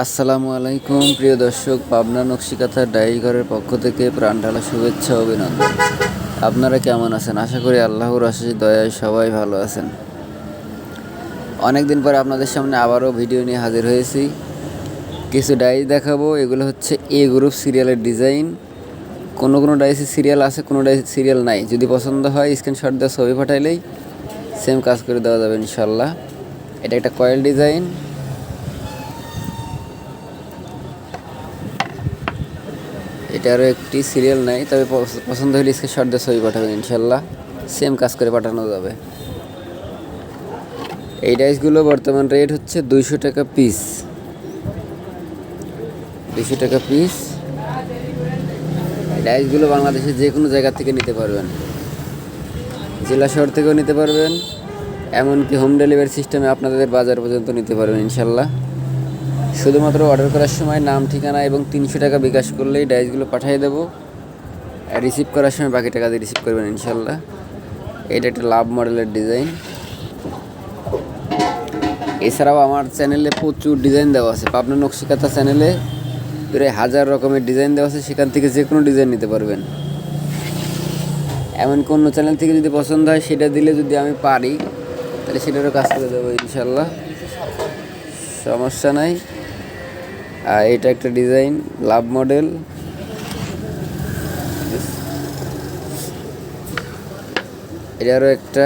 আসসালামু আলাইকুম, প্রিয় দর্শক, পাবনা নকশিকাথার ডায়েরি ঘরের পক্ষ থেকে প্রাণ ঢালা শুভেচ্ছা, অভিনন্দন। আপনারা কেমন আছেন? আশা করি আল্লাহর আশিস দয়ায় সবাই ভালো আছেন। অনেক দিন পরে আপনাদের সামনে আবারও ভিডিও নিয়ে হাজির হয়েছি। কিছু ডায়েরি দেখাবো, এগুলো হচ্ছে এ গ্রুপ সিরিয়ালের ডিজাইন। কোনো কোনো ডাইসি সিরিয়াল আছে, কোনো ডাইসি সিরিয়াল নাই। যদি পছন্দ হয়, স্ক্রিনশট দেওয়া ছবি পাঠাইলেই সেম কাজ করে দেওয়া যাবে ইনশাল্লাহ এটা একটা কয়েল ডিজাইন। এটারও একটি সিরিয়াল নাই, তবে পছ- পছন্দ হলে স্ক্রিনশট দিয়ে ছবি পাঠাবেন, ইনশাল্লাহ। সেম কাজ করে পাঠানো যাবে। এই ডাইসগুলো বর্তমান রেট হচ্ছে দুইশো টাকা পিস দুইশো টাকা পিস ডাইসগুলো বাংলাদেশের যে কোনো জায়গা থেকে নিতে পারবেন। জেলা শহর থেকেও নিতে পারবেন। এমনকি হোম ডেলিভারি সিস্টেমে আপনাদের বাজার পর্যন্ত নিতে পারবেন, ইনশাল্লাহ। শুধুমাত্র অর্ডার করার সময় নাম, ঠিকানা এবং তিনশো টাকা বিকাশ করলেই ডাইসগুলো পাঠিয়ে দেবো। রিসিভ করার সময় বাকি টাকা দিয়ে রিসিভ করবেন, ইনশাল্লাহ। এটা একটা লাভ মডেলের ডিজাইন এছাড়াও আমার চ্যানেলে প্রচুর ডিজাইন দেওয়া আছে। পাবনা নকশিকাতা চ্যানেলে প্রায় হাজার রকমের ডিজাইন দেওয়া আছে। সেখান থেকে যে কোনো ডিজাইন নিতে পারবেন। এমন কোনো চ্যানেল থেকে যদি পছন্দ হয়, সেটা দিলে যদি আমি পারি, তাহলে সেটারও কাজ করে দেবো, ইনশাল্লাহ। সমস্যা নাই। আর এটা একটা ডিজাইন, লাভ মডেল। এটারও একটা।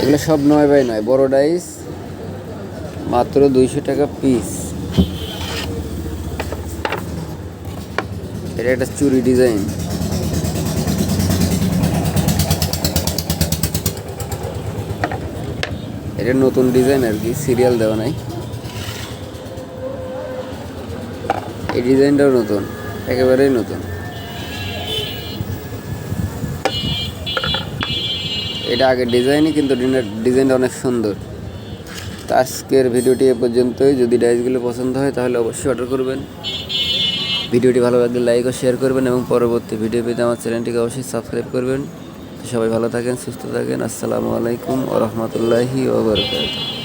এগুলো সব নয় বাই নয়, বড় ডাইস, মাত্র দুইশো টাকা পিস। এটা একটা চুরি ডিজাইন। এটা নতুন ডিজাইন আর কি, সিরিয়াল দেওয়া নাই। এই ডিজাইনটাও নতুন, একেবারেই নতুন। এটা আগে ডিজাইনই, কিন্তু ডিজাইনটা অনেক সুন্দর। তো আজকের ভিডিওটি এ পর্যন্তই। যদি ডাইসগুলো পছন্দ হয়, তাহলে অবশ্যই অর্ডার করবেন। ভিডিওটি ভালো লাগলে লাইক ও শেয়ার করবেন এবং পরবর্তী ভিডিও পেতে আমার চ্যানেলটিকে অবশ্যই সাবস্ক্রাইব করবেন। সবাই ভালো থাকেন, সুস্থ থাকেন। আসসালামু আলাইকুম ও রহমতুল্লাহি ওবরকাত